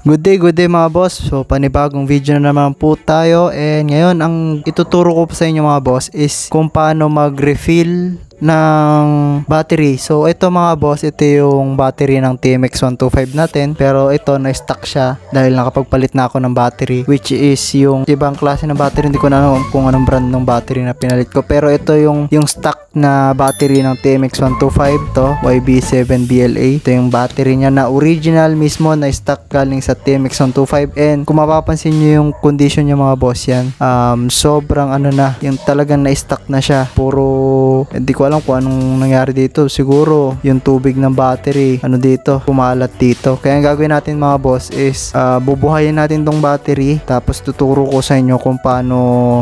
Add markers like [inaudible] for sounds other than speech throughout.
Good day, good day mga boss. So, panibagong video na naman po tayo. And ngayon, ang ituturo ko po sa inyo mga boss is kung paano mag-refill ng battery. So, ito mga boss, ito yung battery ng TMX125 natin. Pero ito, na-stuck siya dahil nakapagpalit na ako ng battery. Which is yung ibang klase ng battery. Hindi ko na alam kung anong brand ng battery na pinalit ko. Pero ito yung, yung stock na battery ng TMX125 to, YB7BLA. Ito yung battery niya na original mismo na stock galing sa TMX125 and kung mapapansin nyo yung condition niya mga boss yan, um, sobrang ano na, yung talagang na-stock na siya. Puro, hindi ko alam kung anong nangyari dito. Siguro, yung tubig ng battery, ano dito, pumalat dito. Kaya ang gagawin natin mga boss is, uh, bubuhayin natin tong battery, tapos tuturo ko sa inyo kung paano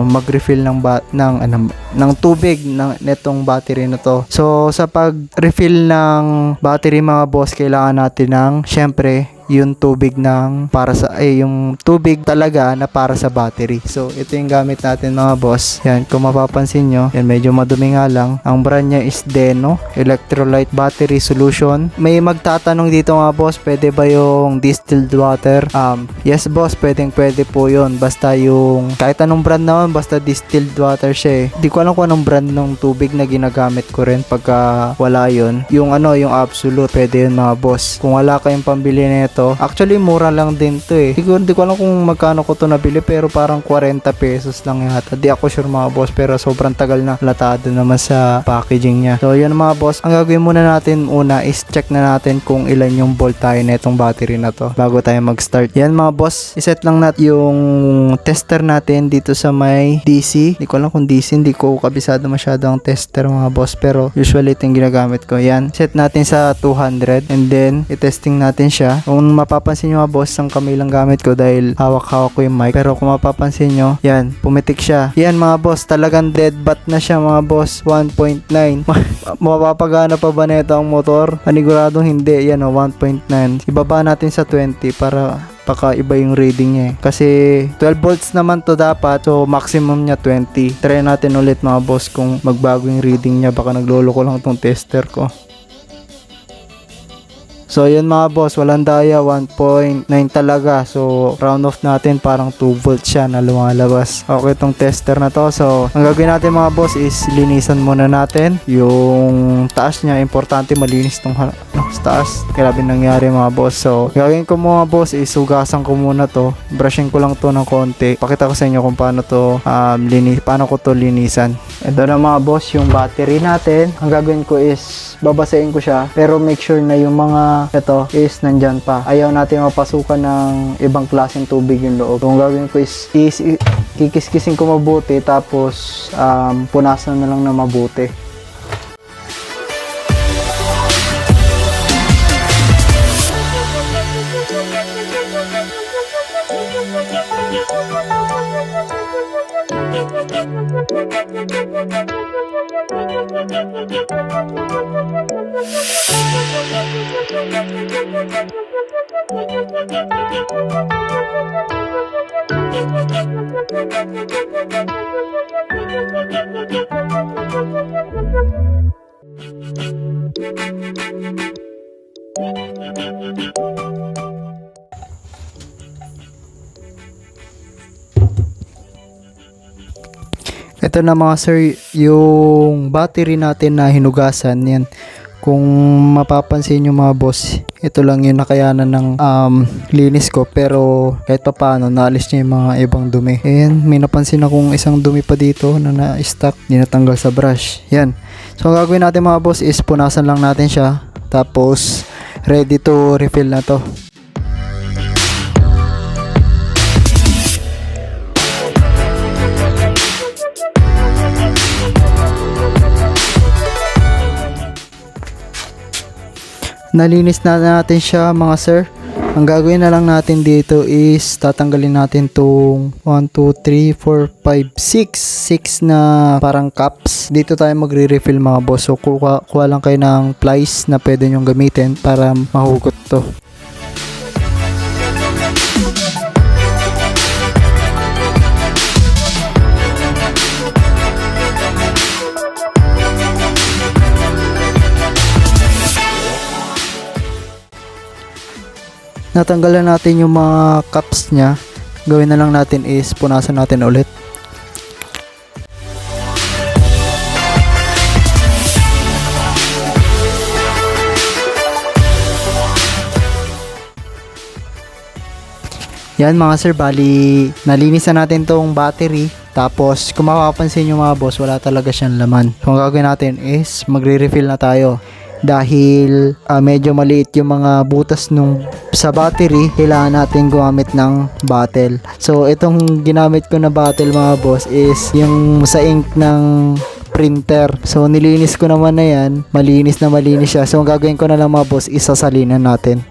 mag-refill ng, ba- ng, ano, ng tubig ng netong battery na to. So, sa pag-refill ng battery mga boss, kailangan natin ng, syempre, yung tubig ng para sa ay yung tubig talaga na para sa battery. So ito yung gamit natin mga boss. Yan kung mapapansin nyo, yan medyo madumi nga lang. Ang brand niya is Deno Electrolyte Battery Solution. May magtatanong dito mga boss, pwede ba yung distilled water? Um, yes boss, pwedeng pwede po yun. Basta yung kahit anong brand naman, basta distilled water siya eh. Di ko alam kung anong brand ng tubig na ginagamit ko rin pagka wala yun. Yung ano, yung absolute, pwede yun mga boss. Kung wala kayong pambili nito, actually mura lang din to eh. Siguro hindi ko alam kung magkano ko to nabili pero parang 40 pesos lang yata. Di ako sure mga boss pero sobrang tagal na latado naman sa packaging niya. So yun mga boss, ang gagawin muna natin una is check na natin kung ilan yung voltahe na itong battery na to bago tayo mag-start. Yan mga boss, iset lang natin yung tester natin dito sa may DC. Hindi ko alam kung DC, hindi ko kabisado masyado ang tester mga boss pero usually ito yung ginagamit ko. Yan, set natin sa 200 and then i-testing natin siya. Kung mapapansin nyo mga boss, ang kamay lang gamit ko dahil hawak-hawak ko yung mic. Pero kung mapapansin nyo, yan, pumitik siya. Yan mga boss, talagang dead bat na siya mga boss. 1.9. [laughs] Mapapagana pa ba nito ang motor? Paniguradong hindi. Yan o, 1.9. Ibaba natin sa 20 para baka iba yung reading niya eh. Kasi 12 volts naman to dapat. So maximum niya 20. Try natin ulit mga boss kung magbago yung reading niya. Baka naglolo ko lang tong tester ko. So yun mga boss, walang daya 1.9 talaga. So round off natin parang 2 volts siya na lumalabas. Okay tong tester na to. So ang gagawin natin mga boss is linisan muna natin yung taas niya. Importante malinis tong no, taas. Grabe nangyari mga boss. So gagawin ko mga boss is hugasan ko muna to. Brushing ko lang to ng konti. Pakita ko sa inyo kung paano to um, linis, paano ko to linisan. Ito na mga boss yung battery natin. Ang gagawin ko is babasahin ko siya pero make sure na yung mga ito is nandyan pa. Ayaw natin mapasukan ng ibang klaseng tubig yung loob. So, ang gagawin ko is, is i- kikiskisin ko mabuti tapos um, punasan na lang na mabuti. Ito na mga sir, yung battery natin na hinugasan, yan. Kung mapapansin nyo mga boss, ito lang yung nakayanan ng um, linis ko. Pero kahit pa paano, naalis niya yung mga ibang dumi. And may napansin akong isang dumi pa dito na na-stuck, di natanggal sa brush. Yan. So ang gagawin natin mga boss is punasan lang natin siya. Tapos ready to refill na to. Nalinis na natin siya mga sir. Ang gagawin na lang natin dito is tatanggalin natin tong 1, 2, 3, 4, 5, 6. 6 na parang cups. Dito tayo magre-refill mga boss. So kuha, kuha lang kayo ng plies na pwede nyong gamitin para mahugot to. Natanggalan natin yung mga cups niya, gawin na lang natin is punasan natin ulit. Yan mga sir, bali nalinis na natin tong battery. Tapos kung mapapansin nyo mga boss, wala talaga siyang laman. So ang gagawin natin is magre-refill na tayo. Dahil ah, medyo maliit yung mga butas nung sa battery, kailangan natin gumamit ng bottle. So itong ginamit ko na bottle mga boss is yung sa ink ng printer. So nilinis ko naman na yan, malinis na malinis siya. So ang gagawin ko na lang mga boss, isasalinan natin.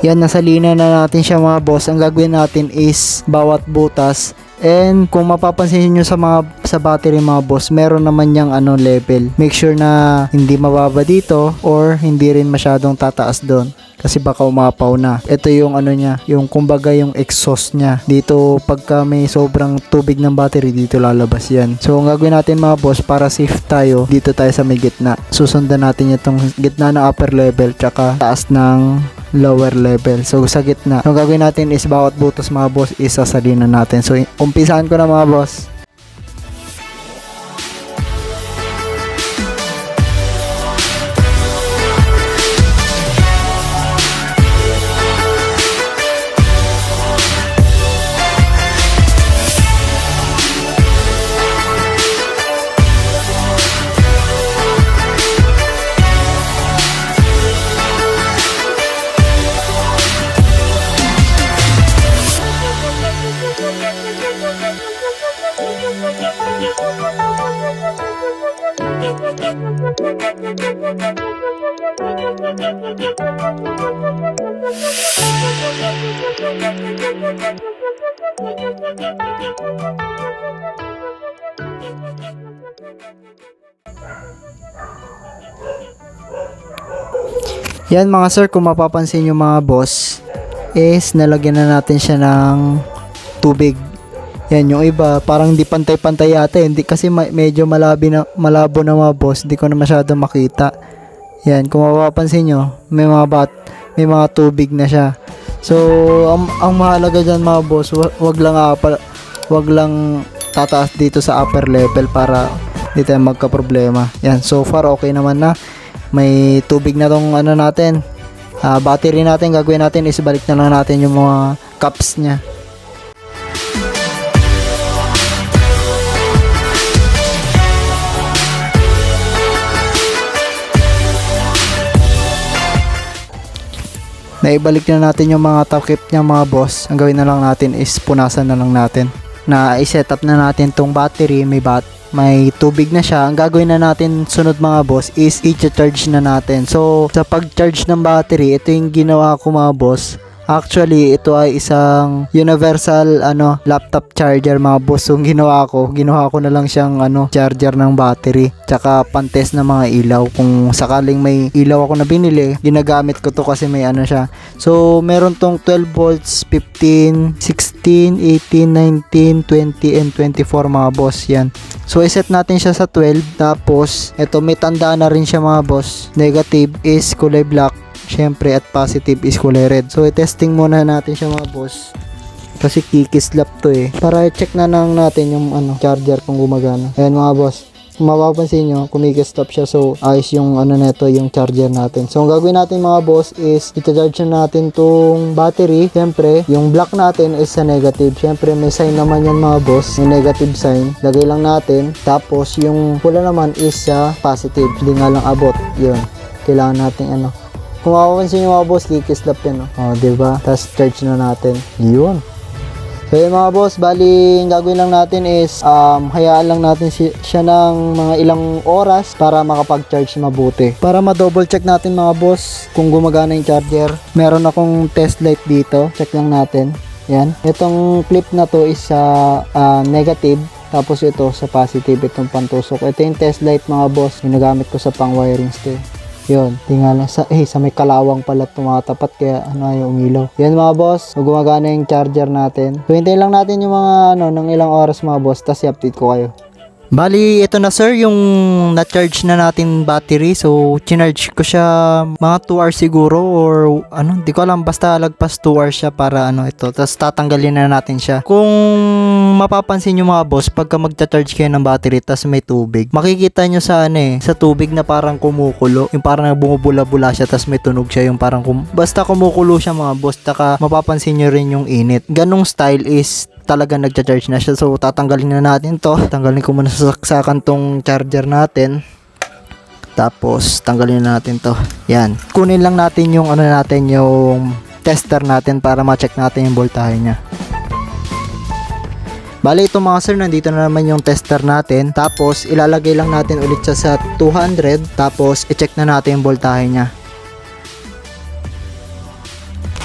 Yan, nasalina na natin siya mga boss. Ang gagawin natin is bawat butas. And kung mapapansin niyo sa mga sa battery mga boss, meron naman yang ano level. Make sure na hindi mababa dito or hindi rin masyadong tataas doon kasi baka umapaw na. Ito yung ano niya, yung kumbaga yung exhaust niya. Dito pagka may sobrang tubig ng battery dito lalabas yan. So ang gagawin natin mga boss para safe tayo, dito tayo sa may gitna. Susundan natin itong gitna ng upper level tsaka taas ng lower level. So sa gitna, ang gagawin natin is bawat butas mga boss isasalinan natin. So umpisahan ko na mga boss. Yan mga sir, kung mapapansin yung mga boss, is nalagyan na natin siya ng tubig. Yan, yung iba, parang hindi pantay-pantay yata. eh. Hindi, kasi ma- medyo malabi na, malabo na mga boss. Hindi ko na masyado makita. Yan, kung mapapansin nyo, may mga bat, may mga tubig na siya. So, ang, ang mahalaga dyan mga boss, wa- wag lang apa, wag lang tataas dito sa upper level para hindi tayo magka-problema. Yan, so far okay naman na. May tubig na tong ano natin. Ah, battery natin, gagawin natin is balik na lang natin yung mga cups niya. Naibalik na natin yung mga takip niya mga boss. Ang gawin na lang natin is punasan na lang natin. Na i-set up na natin tong battery, may bat may tubig na siya. Ang gagawin na natin sunod mga boss is i-charge na natin. So, sa pag-charge ng battery, ito yung ginawa ko mga boss. Actually, ito ay isang universal ano laptop charger mga boss. So, ginawa ko, ginawa ko na lang siyang ano charger ng battery. Tsaka pantest ng mga ilaw. Kung sakaling may ilaw ako na binili, ginagamit ko to kasi may ano siya. So, meron tong 12 volts, 15, 16, 18, 19, 20, and 24 mga boss yan. So, iset natin siya sa 12. Tapos, ito may tanda na rin siya mga boss. Negative is kulay black. Syempre, at positive is kulay red. So, i-testing muna natin siya mga boss. Kasi kikislap to eh. Para i-check na lang natin yung ano, charger kung gumagana. Ayan mga boss. Mapapansin nyo, kumikislap siya. So, ayos yung ano neto, yung charger natin. So, ang gagawin natin mga boss is i-charge na natin tong battery. Siyempre, yung black natin is sa negative. Siyempre, may sign naman yan mga boss. May negative sign. Lagay lang natin. Tapos, yung pula naman is sa positive. Hindi nga lang abot. Yun. Kailangan natin ano. Kung mapapansin nyo mga boss, kikislap yan. Oh. oh, diba? Tapos charge na natin. Yun. So yun mga boss, bali ang gagawin lang natin is um, hayaan lang natin si- siya ng mga ilang oras para makapag-charge mabuti. Para ma-double check natin mga boss kung gumagana yung charger. Meron akong test light dito. Check lang natin. Yan. Itong clip na to is sa ah, negative. Tapos ito sa positive itong pantusok. Ito yung test light mga boss. Ginagamit ko sa pang wirings to. Yun, tingala sa eh sa may kalawang pala tumatapat kaya ano ay umilaw. Yan mga boss, gumagana yung charger natin. So hintayin lang natin yung mga ano ng ilang oras mga boss, tapos i-update ko kayo. Bali, ito na sir, yung na-charge na natin battery. So, chinarge ko siya mga 2 hours siguro or ano, di ko alam. Basta lagpas 2 hours siya para ano ito. Tapos tatanggalin na natin siya. Kung mapapansin nyo mga boss, pagka magta-charge kayo ng battery tapos may tubig, makikita nyo sa ano eh, sa tubig na parang kumukulo. Yung parang bumubula-bula siya tapos may tunog siya. Yung parang kum- basta kumukulo siya mga boss. Taka mapapansin nyo rin yung init. Ganong style is talaga nagcha-charge na siya. So, tatanggalin na natin to. Tanggalin ko muna sa saksakan tong charger natin. Tapos, tanggalin na natin to. Yan. Kunin lang natin yung ano natin, yung tester natin para ma-check natin yung voltahe niya. Bale, ito mga sir, nandito na naman yung tester natin. Tapos, ilalagay lang natin ulit siya sa 200. Tapos, i-check na natin yung voltahe niya.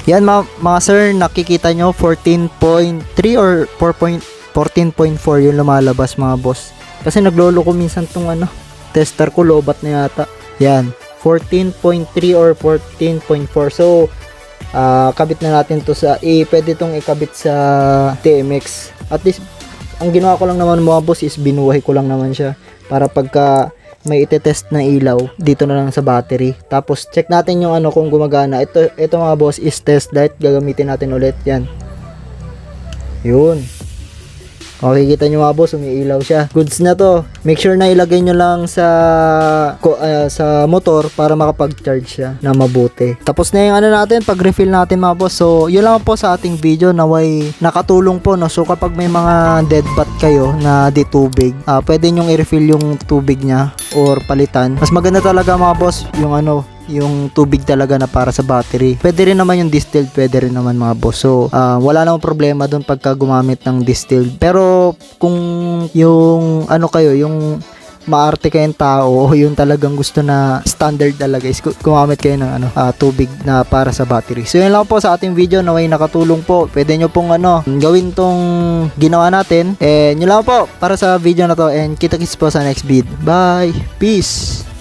Yan ma- mga sir, nakikita nyo 14.3 or 4. 14.4 yung lumalabas mga boss. Kasi naglolo ko minsan tong ano, tester ko lobat na yata. Yan, 14.3 or 14.4. So, ah kabit na natin to sa, eh, pwede tong ikabit sa TMX. At least, ang ginawa ko lang naman mga boss is binuhay ko lang naman siya. Para pagka may itetest na ilaw dito na lang sa battery. Tapos check natin yung ano kung gumagana. Ito ito mga boss is test light. Gagamitin natin ulit 'yan. Yun. Okay, kita nyo mga boss, umiilaw siya. Goods na to. Make sure na ilagay nyo lang sa ah, sa motor para makapag-charge siya na mabuti. Tapos na yung ano natin, pag-refill natin mga boss. So, yun lang po sa ating video na way nakatulong po. No? So, kapag may mga dead bat kayo na di tubig, ah, pwede nyong i-refill yung tubig niya or palitan. Mas maganda talaga mga boss, yung ano, yung tubig talaga na para sa battery. Pwede rin naman yung distilled, pwede rin naman mga boss. So, ah, wala namang problema doon pagka gumamit ng distilled. Pero kung yung ano kayo, yung maarte kayong tao [laughs] o yung talagang gusto na standard talaga is gu- gumamit kayo ng ano, ah, tubig na para sa battery. So yun lang po sa ating video na way nakatulong po. Pwede nyo pong ano, gawin tong ginawa natin. And yun lang po para sa video na to and kita-kits po sa next vid. Bye! Peace!